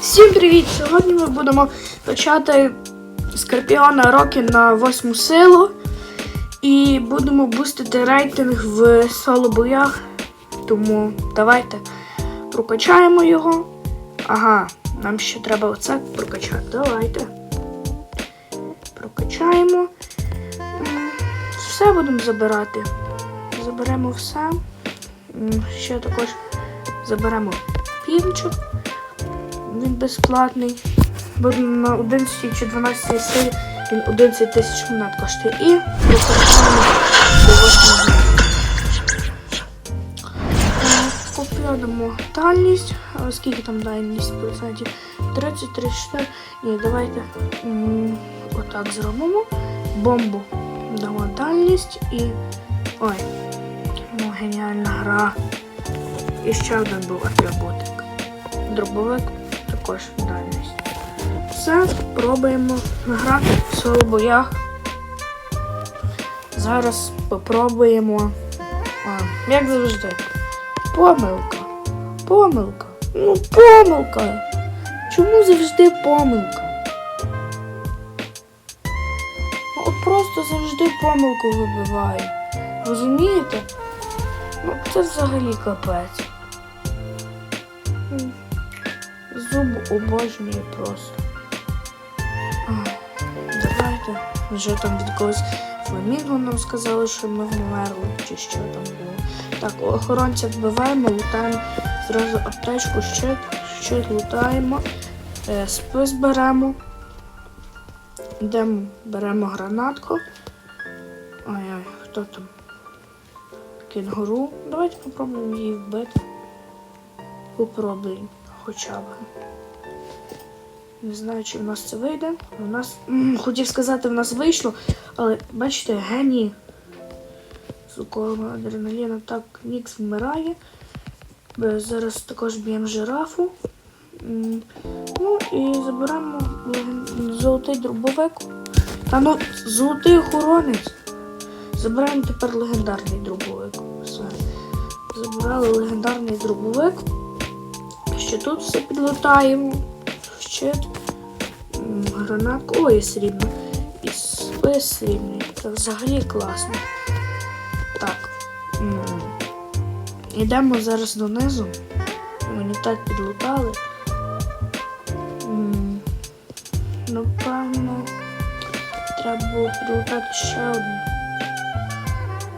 Всім привіт! Сьогодні ми будемо почати Скорпіона Рокі на восьму силу і будемо бустити рейтинг в соло боях. Тому давайте прокачаємо його. Ага, нам ще треба оце прокачати. Давайте. Прокачаємо. Все будемо забирати. Заберемо все. Ще також заберемо пінчик. Він безплатний. Бо на 11 чи 12 силі він 11 тисяч монет коштує. І використовуємо до 8 Купляємо дальність. Скільки там дальність процентів? 30, 34. Ні, давайте отак зробимо. Бомбу дамо дальність і. Ой, ну геніальна гра. І ще один був атрибутик. Дробовик також дальність. Все, пробуємо грати в соло боях. Зараз попробуємо. А, як завжди. Помилка. Помилка. Ну, помилка. Чому завжди помилка? От просто завжди помилку вибиває. Розумієте? Ну, це взагалі капець. Зуб обожнює просто. Давайте. Вже там від когось фламінго нам сказали, що ми вмерли, чи що там було. Так, охоронця вбиваємо, лутаємо зразу аптечку, щит, щит лутаємо, е, спис беремо. Йдемо, беремо гранатку. Ой-ой, хто там? Кінгуру. Давайте попробуємо її вбити. Попробуємо хоча б. Не знаю, чи в нас це вийде. У нас, хотів сказати, в нас вийшло, але бачите, геній з уколом адреналіну. Так, Нікс вмирає. Е, Зараз також б'ємо жирафу. Ну і заберемо золотий дробовик. Та ну, золотий охоронець. Забираємо тепер легендарний дробовик. Все. Забрали легендарний дробовик. Ще тут все підлетаємо. Щит. М, Гранатку. Ой, срібно. І спис срібний. Це взагалі класно. Так. Йдемо зараз донизу. Імунітет підлутали. М, Напевно, треба було підлутати ще одну.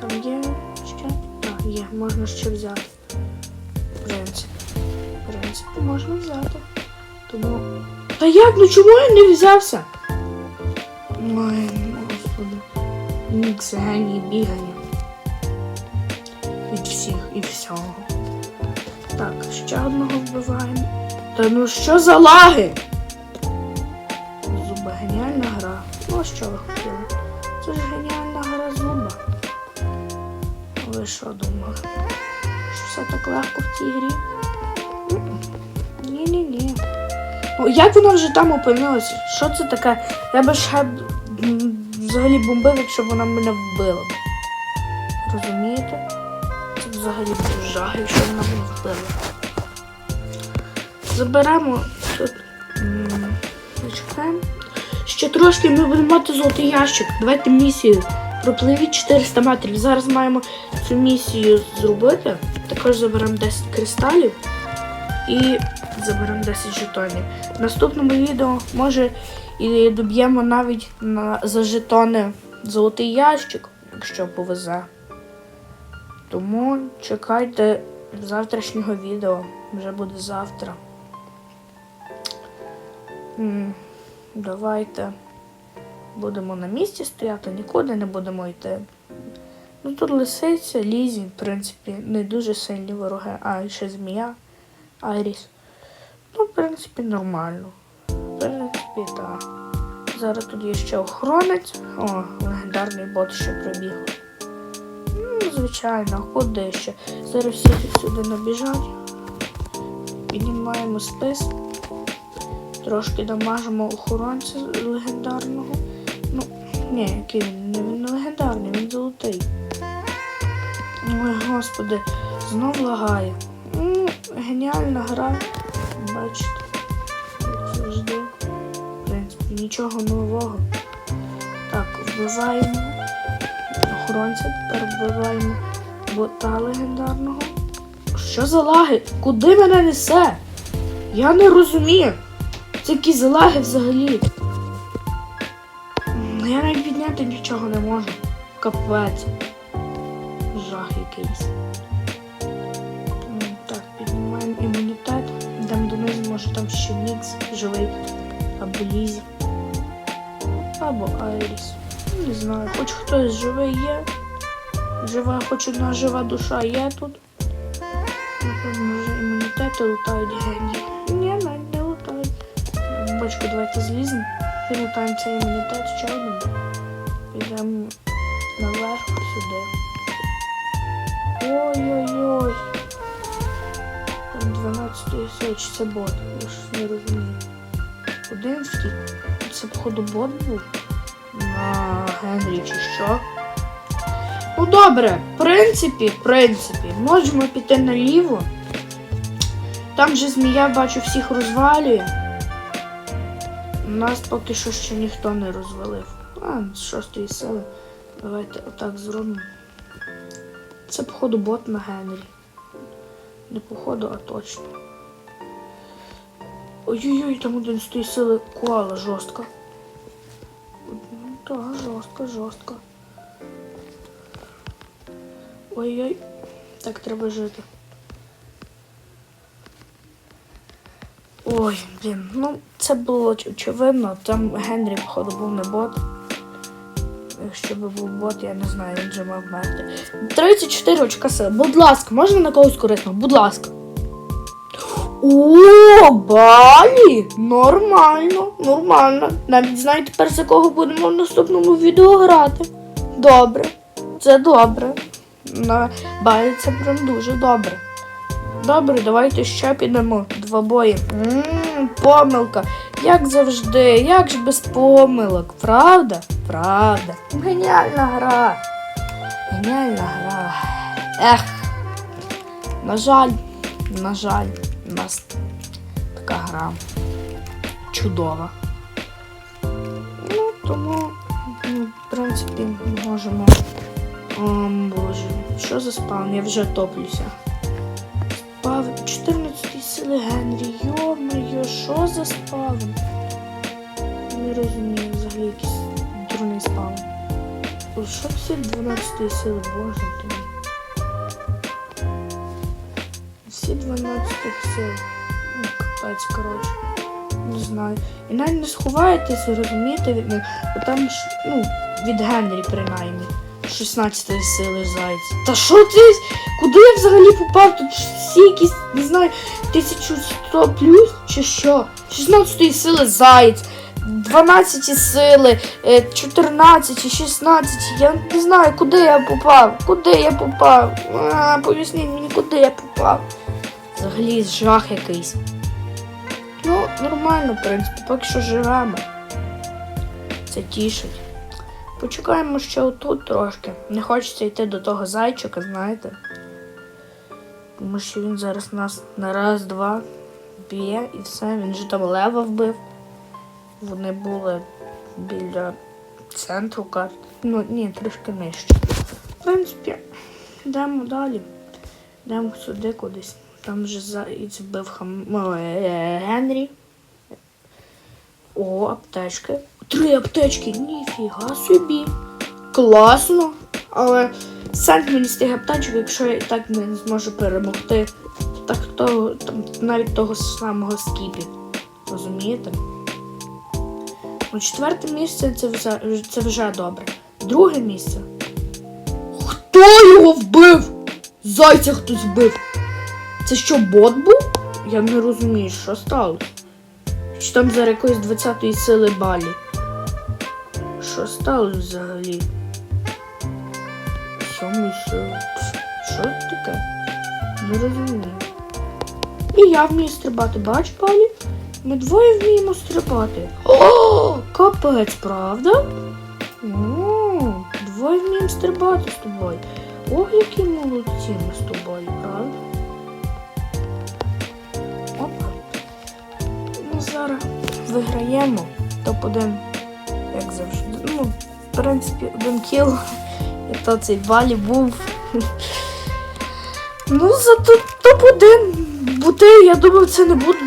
Там є ще? Так, є, можна ще взяти. В принципі. В принципі, можна взяти. Тому. Та як? Ну чому я не взявся? Ой, господи. Нікс геній бігає. Від всіх і всього. Так, ще одного вбиваємо. Та ну що за лаги? Зуба геніальна гра. Ну а що ви хотіли? Це ж геніальна гра зуба. Ви що думали? Що все так легко в цій грі? Ні-ні-ні. Як вона вже там опинилася? Що це таке? Я би ще взагалі бомбив, якщо вона мене вбила. Розумієте? Це взагалі жах, якщо вона мене вбила. Заберемо тут. Зачекаємо. Ще трошки ми будемо мати золотий ящик. Давайте місію. Пропливіть 400 метрів. Зараз маємо цю місію зробити. Також заберемо 10 кристалів і заберемо 10 жетонів. В наступному відео може і доб'ємо навіть на, за жетони золотий ящик, якщо повезе. Тому чекайте завтрашнього відео. Вже буде завтра. Давайте будемо на місці стояти, нікуди не будемо йти. Ну тут лисиця, лізі, в принципі, не дуже сильні вороги, а ще змія, Айріс. Ну, в принципі, нормально. В принципі, так. Зараз тут є ще охоронець. О, легендарний бот ще прибіг. Ну, звичайно, куди ще? Зараз всі сюди набіжать. Піднімаємо спис. Трошки дамажимо охоронця легендарного. Ну, ні, який він? Не він легендарний, він золотий. Ой, господи, знов лагає. Ну, геніальна гра. Бачите. Завжди. В принципі, нічого нового. Так, вбиваємо охоронця, тепер вбиваємо бота легендарного. Що за лаги? Куди мене несе? Я не розумію. Це якісь лаги взагалі. Я навіть підняти нічого не можу. Капець. Жах якийсь. може там ще Нікс живий. Або Лізі. Або Айріс. Не знаю, хоч хтось живий є. Жива, хоч одна жива душа є тут. Напевно, вже імунітети лутають генії. Ні, навіть не лутають. Бочку, давайте зліземо. Вилутаємо цей імунітет ще один. Підемо наверх сюди. Ой-ой-ой. Там 12 тисяч, це бот. Я ж не розумію. Один втік. Це, походу, бот був. На Генрі чи що? Ну добре, в принципі, в принципі, можемо піти наліво. Там же змія, бачу, всіх розвалює. Нас поки що ще ніхто не розвалив. А, з шостої сили. Давайте отак зробимо. Це, походу, бот на Генрі. Не походу, а точно. Ой-ой-ой, там один з тої сили коала жорстко. Ну, Так, жорстко, жорстко. Ой-ой. Так треба жити. Ой, блін, ну це було очевидно. Там Генрі, походу, був не бот. Якщо би був бот, я не знаю, він же мав вмерти. 34 очка сили. Будь ласка, можна на когось корисного? Будь ласка. О, балі! Нормально, нормально. Навіть знаєте, тепер за кого будемо в наступному відео грати. Добре. Це добре. На балі це прям дуже добре. Добре, давайте ще підемо. Два бої. Ммм, помилка. Як завжди, як ж без помилок. Правда? Правда. Геніальна гра. Геніальна гра. Ех. На жаль, на жаль, у нас така гра чудова. Ну, тому, в принципі, можемо. О, боже, що за спаун? Я вже топлюся. Спав 14 сили Генрі. Йо-моє, що за спаун? Не розумію, взагалі якийсь спаун. О, Що це 12 сили, боже ти. Всі 12 сил. Ну, капець, коротше. Не знаю. І навіть не сховаєтесь, розумієте, від них. Бо там ну, від Генрі принаймні. 16 сили зайця. Та що ти? Куди я взагалі попав? Тут всі якісь, не знаю, 1100 плюс чи що? 16 сили заєць, 12 сили, е, 14, 16. Я не знаю, куди я попав. Куди я попав? А, поясніть мені, куди я попав. Взагалі жах якийсь. Ну, нормально, в принципі, поки що живемо. Це тішить. Почекаємо ще отут трошки. Не хочеться йти до того зайчика, знаєте. Тому що він зараз нас на раз-два б'є і все. Він же там лева вбив. Вони були біля центру карти. Ну, ні, трошки нижче. В принципі, йдемо далі. Йдемо сюди кудись. Там вже заєць вбив хам... е, Генрі. О, аптечки. Три аптечки, ніфіга собі. Класно. Але сенс мені з тих аптечок, якщо я і так не зможу перемогти, так того, там, навіть того самого скіпі. Розумієте? Ну, четверте місце це вже, це вже добре. Друге місце. Хто його вбив? Зайця хтось вбив. Це що, бот був? Я не розумію, що сталося. Чи там зараз якоїсь 20-ї сили балі? Що сталося взагалі? Сьомої сили. Що таке? Не розумію. І я вмію стрибати, бач, палі? Ми двоє вміємо стрибати. О, капець, правда? О, двоє вміємо стрибати з тобою. Ох, які молодці ми з тобою, правда? Опа. Ну, зараз виграємо. топ-1. Як завжди. Ну, в принципі, один кіл. І то цей валі був. Ну, зато топ-1. Бути, я думав, це не буде.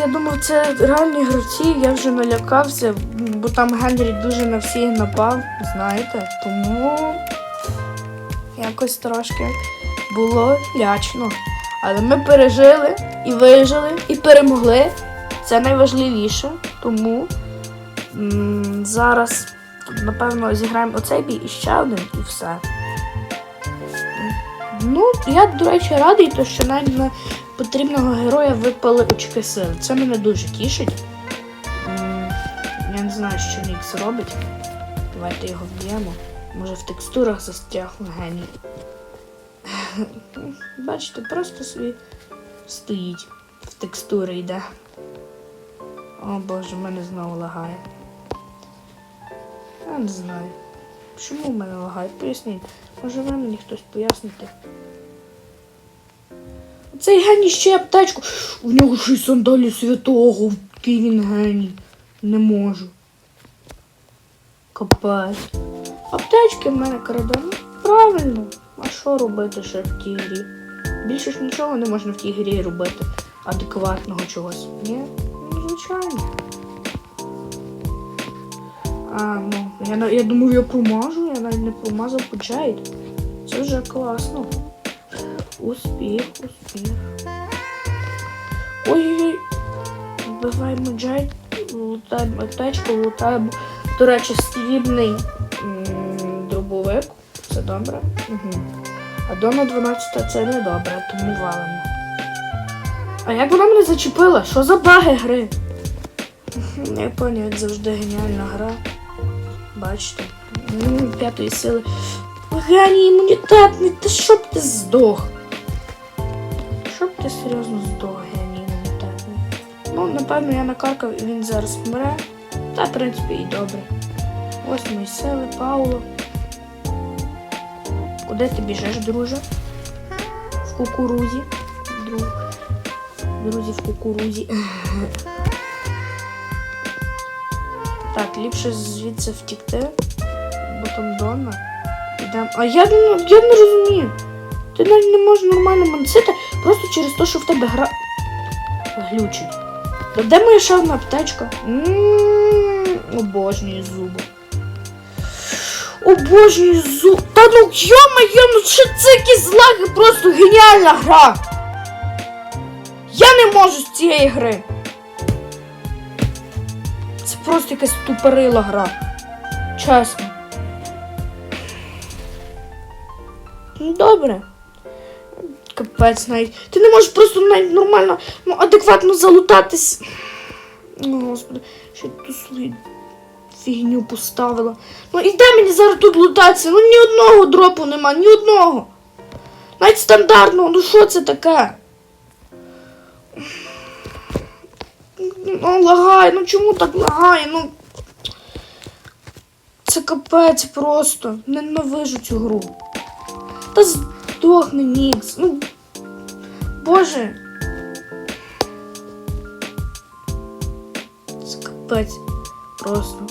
Я думав, це реальні гравці. Я вже налякався, бо там Генрі дуже на всіх напав, знаєте. Тому якось трошки було лячно. Але ми пережили і вижили, і перемогли. Це найважливіше. Тому м, зараз, напевно, зіграємо оцей бій і ще один, і все. Ну, я, до речі, радий, то, що навіть на потрібного героя випали очки сили. Це мене дуже тішить. Я не знаю, що Нікс робить. Давайте його вб'ємо. Може в текстурах застряг геній. Бачите, просто собі стоїть. В текстури йде. О боже, в мене знову лагає. Я не знаю. Чому в мене лагає? Поясніть. Може ви мені хтось поясните? Цей геній ще аптечку. У нього ще й сандалі святого. Який він геній. Не можу. Капець. Аптечки в мене краде. Ну, правильно. А що робити ще в тій грі? Більше ж нічого не можна в тій грі робити. Адекватного чогось. Ні? Ну, звичайно. А, ну, я, я думав, я промажу, я навіть не промазав по Джейд. Це вже класно. Успіх, успіх. Ой-ой-ой. Вбиваємо Джейд, лутаємо аптечку, лутаємо, до речі, срібний дробовик. Це добре. Угу. А Дона 12 це не добре, тому валимо. А як вона мене зачепила? Що за баги гри? Я поняв, як завжди геніальна гра. Бачите? П'ятої сили. Геній імунітетний, та щоб ти здох? Ти серйозно геній імунітетний. Ну, напевно, я накаркав і він зараз вмре. Та, в принципі, і добре. Ось мої сили, Пауло. Куди ти біжиш, друже? В кукурузі. Друг. Друзі в кукурузі. Так, ліпше звідси втікти, бо там Донна. Ідем. А я, не- я не розумію. Ти навіть не можеш нормально мансити просто через те, що в тебе гра глючить. Де моя ще одна аптечка? М, Обожнюю зуби. Обожнюю зуб. Та ну йо-моє, ну що це якісь злаги, просто геніальна гра. Я не можу з цієї гри. Це просто якась тупорила гра. Чесно. Добре. Капець навіть. Ти не можеш просто навіть нормально, ну, адекватно залутатись. Ну, господи, ще ту свою фігню поставила. Ну і де мені зараз тут лутатися? Ну ні одного дропу нема, ні одного. Навіть стандартного, ну що це таке? Ну, лагає, ну чому так лагає? Ну. Це капець просто. Ненавижу цю гру. Та здохни Нікс. Ну. Боже. Це капець просто.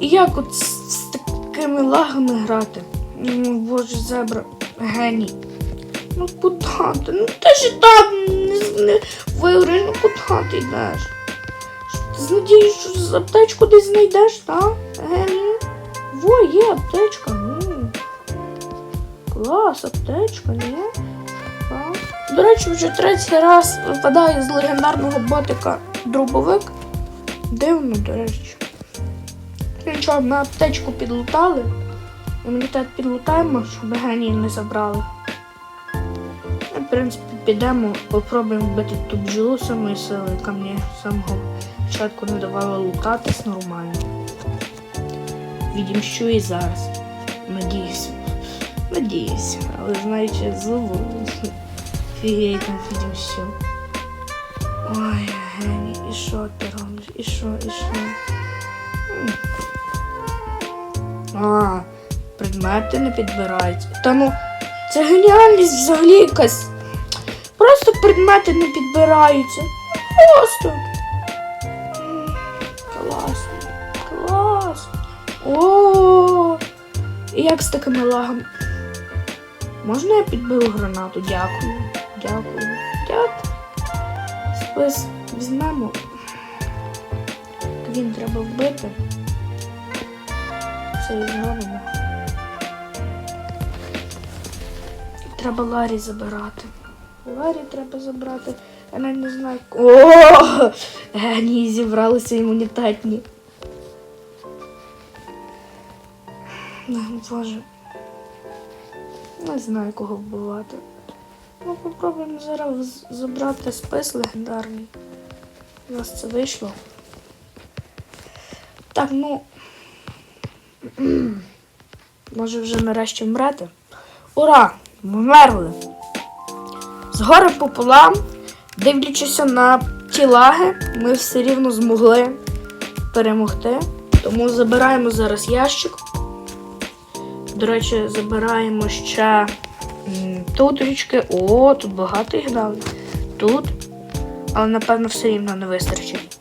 І як от з, з такими лагами грати? Ну, боже, зебра, геній. Ну куди ти? Ну ти ж і так не, не виграєш, ну куди ти йдеш? Ти з надією, що аптечку десь знайдеш, так? Геній? Во, є аптечка. Клас, аптечка, ні? До речі, вже третій раз випадає з легендарного ботика дробовик. Дивно, до речі. Нічого, ми аптечку підлутали. Імунітет підлутаємо, щоб генії не забрали. Ну, В принципі, підемо, попробуємо вбити ту бджолу самої сили, яка мені самого початку не давала лутатись нормально. Відімщу і зараз. Надіюсь. Надіюсь, але знаючи злову, фігей там фідім що. Ой, гені, і що ти робиш? І що, і що? А, предмети не підбираються. Та ну, це геніальність взагалі якась. Просто предмети не підбираються. Ну, просто. Класно. Класно. О, і як з такими лагами? Можна я підбив гранату? Дякую. Дякую. Дякую. Спис візьмемо. Він треба вбити. І зробимо. Треба Ларі забирати. Ларі треба забрати. Я навіть не знаю. О! Генії зібралися імунітетні. Боже. Не знаю, кого вбивати. Ну, попробуємо зараз забрати спис легендарний. У нас це вийшло. Так, ну. Може вже нарешті вмрете. Ура! Вмерли! Згори пополам, дивлячися на ті лаги, ми все рівно змогли перемогти. Тому забираємо зараз ящик. До речі, забираємо ще тут річки. О, тут багато їх дали. Тут. Але напевно все рівно не вистачить.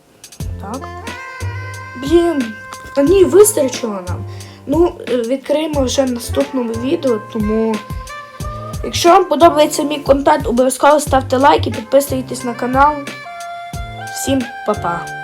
Так. Блін, та ні, вистачило нам. Ну, відкриємо вже в наступному відео, тому. Якщо вам подобається мій контент, обов'язково ставте лайк і підписуйтесь на канал. Всім па-па!